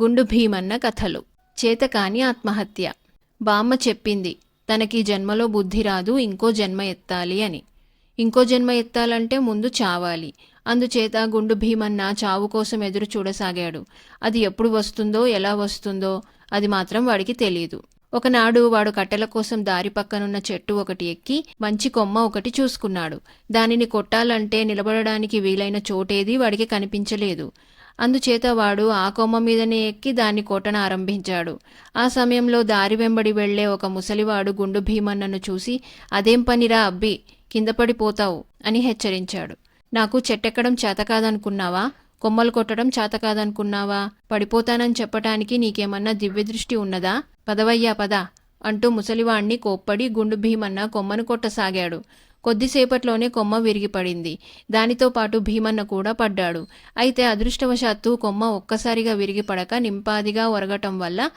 గుండు భీమన్న కథలు. చేతకాని ఆత్మహత్య. బామ్మ చెప్పింది తనకి జన్మలో బుద్ధి రాదు ఇంకో జన్మ ఎత్తాలి అని. ఇంకో జన్మ ఎత్తాలంటే ముందు చావాలి. అందుచేత గుండు భీమన్న చావు కోసం ఎదురు చూడసాగాడు. అది ఎప్పుడు వస్తుందో ఎలా వస్తుందో అది మాత్రం వాడికి తెలియదు ఒకనాడు వాడు కట్టెల కోసం దారి పక్కనున్న చెట్టు ఒకటి ఎక్కి మంచి కొమ్మ ఒకటి చూసుకున్నాడు. దానిని కొట్టాలంటే నిలబడడానికి వీలైన చోటేది వాడికి కనిపించలేదు. అందుచేత వాడు ఆ కొమ్మ మీదనే ఎక్కి దాన్ని కొట్టన ఆరంభించాడు. ఆ సమయంలో దారి వెంబడి వెళ్ళే ఒక ముసలివాడు గుండు భీమన్నను చూసి అదేం పనిరా అబ్బి కింద పడిపోతావు అని హెచ్చరించాడు. నాకు చెట్టెక్కడం చేతకాదనుకున్నావా కొమ్మలు కొట్టడం చేతకాదనుకున్నావా పడిపోతానని చెప్పటానికి నీకేమన్నా దివ్యదృష్టి ఉన్నదా? పదవయ్యా పద అంటూ ముసలివాణ్ణి కోప్పడి గుండు భీమన్న కొమ్మను కొట్టసాగాడు. కొద్దిసేపట్లోనే కొమ్మ విరిగిపడింది. దానితో పాటు భీమన్న కూడా పడ్డాడు. అయితే అదృష్టవశాత్తు కొమ్మ ఒక్కసారిగా విరిగిపడక నింపాదిగా ఒరగటం వల్ల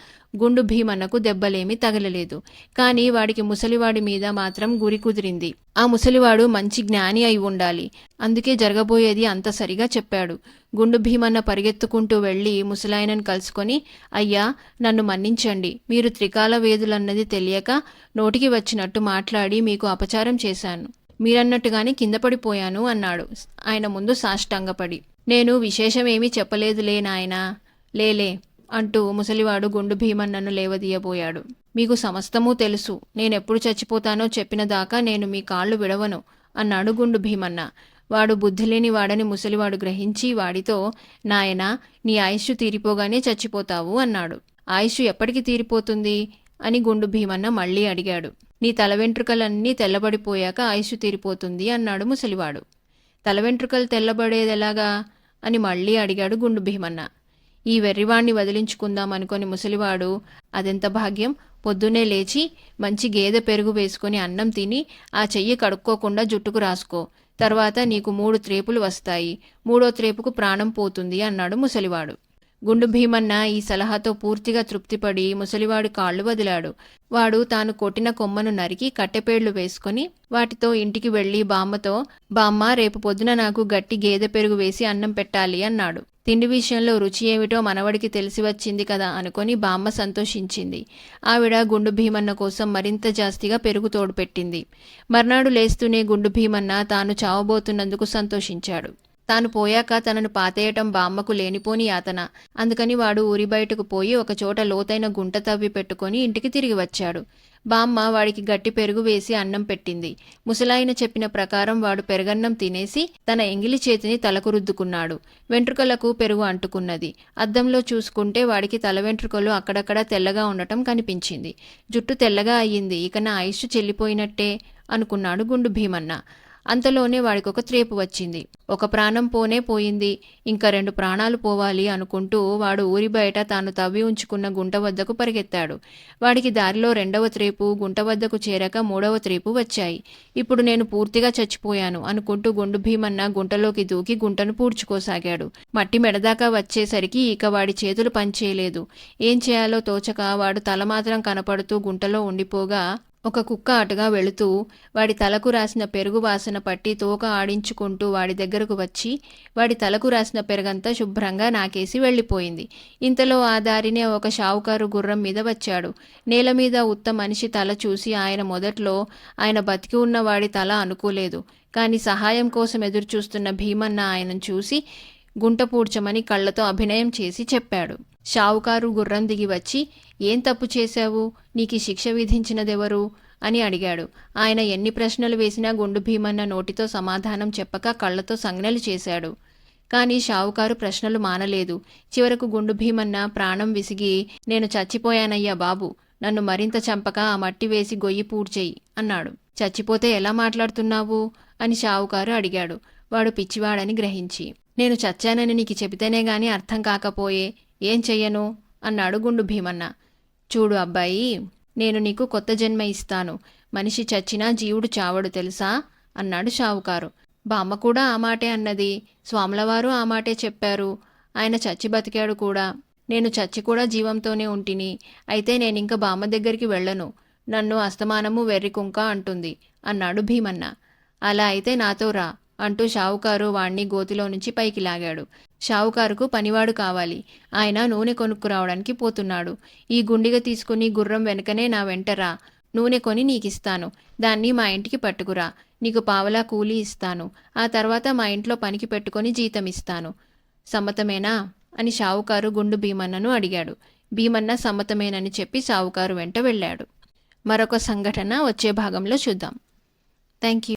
గుండు భీమన్నకు దెబ్బలేమీ తగలలేదు. కానీ వాడికి ముసలివాడి మీద మాత్రం గురి కుదిరింది. ఆ ముసలివాడు మంచి జ్ఞాని అయి ఉండాలి. అందుకే జరగబోయేది అంత సరిగా చెప్పాడు. గుండు భీమన్న పరిగెత్తుకుంటూ వెళ్ళి ముసలాయనను కలుసుకొని అయ్యా నన్ను మన్నించండి. మీరు త్రికాల వేదులన్నది తెలియక నోటికి వచ్చినట్టు మాట్లాడి మీకు అపచారం చేశాను. మీరన్నట్టుగానే కింద పడిపోయాను అన్నాడు. ఆయన ముందు సాష్టాంగపడి. నేను విశేషమేమీ చెప్పలేదులే నాయనా. లేలే అంటూ ముసలివాడు గుండు భీమన్నను లేవదీయబోయాడు. మీకు సమస్తమూ తెలుసు. నేనెప్పుడు చచ్చిపోతానో చెప్పిన దాకా నేను మీ కాళ్ళు విడవను అన్నాడు గుండు భీమన్న. వాడు బుద్ధిలేని వాడని ముసలివాడు గ్రహించి వాడితో నాయనా నీ ఆయుష్ తీరిపోగానే చచ్చిపోతావు అన్నాడు. ఆయుష్ ఎప్పటికి తీరిపోతుంది? అని గుండు భీమన్న మళ్ళీ అడిగాడు. నీ తల వెంట్రుకలన్నీ తెల్లబడిపోయాక ఆయుష్ తీరిపోతుంది అన్నాడు ముసలివాడు. తల వెంట్రుకలు తెల్లబడేదెలాగా? అని మళ్ళీ అడిగాడు గుండు భీమన్న. ఈ వెర్రివాణ్ణి వదిలించుకుందాం అనుకొని ముసలివాడు అదెంత భాగ్యం? పొద్దునే లేచి మంచి గేదె పెరుగు వేసుకొని అన్నం తిని ఆ చెయ్యి కడుక్కోకుండా జుట్టుకు రాసుకో. తర్వాత నీకు మూడు త్రేపులు వస్తాయి. మూడో త్రేపుకు ప్రాణం పోతుంది అన్నాడు ముసలివాడు. గుండు భీమన్న ఈ సలహాతో పూర్తిగా తృప్తిపడి ముసలివాడు కాళ్ళు వదిలాడు. వాడు తాను కొట్టిన కొమ్మను నరికి కట్టెపేళ్ళు వేసుకొని వాటితో ఇంటికి వెళ్ళి బామ్మతో బామ్మ రేపు పొద్దున నాకు గట్టి గేదె పెరుగు వేసి అన్నం పెట్టాలి అన్నాడు. తిండి విషయంలో రుచి ఏమిటో మనవడికి తెలిసి వచ్చింది కదా అనుకొని బామ్మ సంతోషించింది. ఆవిడ గుండు భీమన్న కోసం మరింత జాస్తిగా పెరుగు తోడు పెట్టింది. మర్నాడు లేస్తూనే గుండు భీమన్న తాను చావబోతున్నందుకు సంతోషించాడు. తాను పోయాక తనను పాతేయటం బామ్మకు లేనిపోని యాతన. అందుకని వాడు ఊరి బయటకు పోయి ఒక చోట లోతైన గుంట తవ్వి పెట్టుకొని ఇంటికి తిరిగి వచ్చాడు. బామ్మ వాడికి గట్టి పెరుగు వేసి అన్నం పెట్టింది. ముసలాయన చెప్పిన ప్రకారం వాడు పెరగన్నం తినేసి తన ఎంగిలి చేతిని తలకు రుద్దుకున్నాడు వెంట్రుకలకు పెరుగు అంటుకున్నది. అద్దంలో చూసుకుంటే వాడికి తల వెంట్రుకలు అక్కడక్కడ తెల్లగా ఉండటం కనిపించింది. జుట్టు తెల్లగా అయ్యింది. ఇక నా ఆయుష్ చెల్లిపోయినట్టే అనుకున్నాడు గుండు భీమన్న. అంతలోనే వాడికి ఒక త్రేపు వచ్చింది. ఒక ప్రాణం పోనే పోయింది. ఇంకా రెండు ప్రాణాలు పోవాలి అనుకుంటూ వాడు ఊరి బయట తాను తవ్వి ఉంచుకున్న గుంట వద్దకు పరిగెత్తాడు. వాడికి దారిలో రెండవ త్రేపు గుంట వద్దకు చేరక మూడవ త్రేపు వచ్చాయి. ఇప్పుడు నేను పూర్తిగా చచ్చిపోయాను అనుకుంటూ గుండు భీమన్న గుంటలోకి దూకి గుంటను పూడ్చుకోసాగాడు. మట్టి మెడదాకా వచ్చేసరికి ఇక వాడి చేతులు పనిచేయలేదు. ఏం చేయాలో తోచక వాడు తల మాత్రం కనపడుతూ గుంటలో ఉండిపోగా ఒక కుక్క అటుగా వెళుతూ వాడి తలకు రాసిన పెరుగు వాసన పట్టి తోక ఆడించుకుంటూ వాడి దగ్గరకు వచ్చి వాడి తలకు రాసిన పెరుగంతా శుభ్రంగా నాకేసి వెళ్ళిపోయింది. ఇంతలో ఆ దారినే ఒక షావుకారు గుర్రం మీద వచ్చాడు. నేల మీద ఉత్త మనిషి తల చూసి ఆయన మొదట్లో ఆయన బతికి ఉన్న వాడి తల అనుకోలేదు. కానీ సహాయం కోసం ఎదురుచూస్తున్న భీమన్న ఆయనను చూసి గుంట పూడ్చమని కళ్ళతో అభినయం చేసి చెప్పాడు. షావుకారు గుర్రం దిగి వచ్చి ఏం తప్పు చేశావు? నీకు శిక్ష విధించినదెవరు? అని అడిగాడు. ఆయన ఎన్ని ప్రశ్నలు వేసినా గుండు భీమన్న నోటితో సమాధానం చెప్పక కళ్ళతో సంజ్ఞలు చేశాడు. కానీ షావుకారు ప్రశ్నలు మానలేదు. చివరకు గుండు భీమన్న ప్రాణం విసిగి నేను చచ్చిపోయానయ్యా బాబు. నన్ను మరింత చంపక ఆ మట్టి వేసి గొయ్యి పూడ్చేయి అన్నాడు. చచ్చిపోతే ఎలా మాట్లాడుతున్నావు? అని షావుకారు అడిగాడు. వాడు పిచ్చివాడని గ్రహించి. నేను చచ్చానని నీకు చెబితేనే గాని అర్థం కాకపోయే ఏం చెయ్యను? అన్నాడు గుండు భీమన్న. చూడు అబ్బాయి నేను నీకు కొత్త జన్మ ఇస్తాను. మనిషి చచ్చినా జీవుడు చావడు తెలుసా? అన్నాడు షావుకారు. బామ్మ కూడా ఆ మాటే అన్నది. స్వాములవారు ఆ మాటే చెప్పారు. ఆయన చచ్చి బతికాడు కూడా. నేను చచ్చి కూడా జీవంతోనే ఉంటిని. అయితే నేనింక బామ్మ దగ్గరికి వెళ్ళను. నన్ను అస్తమానము వెర్రి కుంక అంటుంది అన్నాడు భీమన్న. అలా అయితే నాతో రా. అంటూ షావుకారు వాణ్ణి గోతిలో నుంచి పైకి లాగాడు. షావుకారుకు పనివాడు కావాలి. ఆయన నూనె కొనుక్కురావడానికి పోతున్నాడు. ఈ గుండిగ తీసుకుని గుర్రం వెనకనే నా వెంటరా నూనె కొని నీకిస్తాను. దాన్ని మా ఇంటికి పట్టుకురా. నీకు పావలా కూలీ ఇస్తాను. ఆ తర్వాత మా ఇంట్లో పనికి పెట్టుకొని జీతం ఇస్తాను సమ్మతమేనా? అని షావుకారు గుండు భీమన్నను అడిగాడు. భీమన్న సమ్మతమేనని చెప్పి షావుకారు వెంట వెళ్ళాడు. మరొక సంఘటన వచ్చే భాగంలో చూద్దాం. Thank you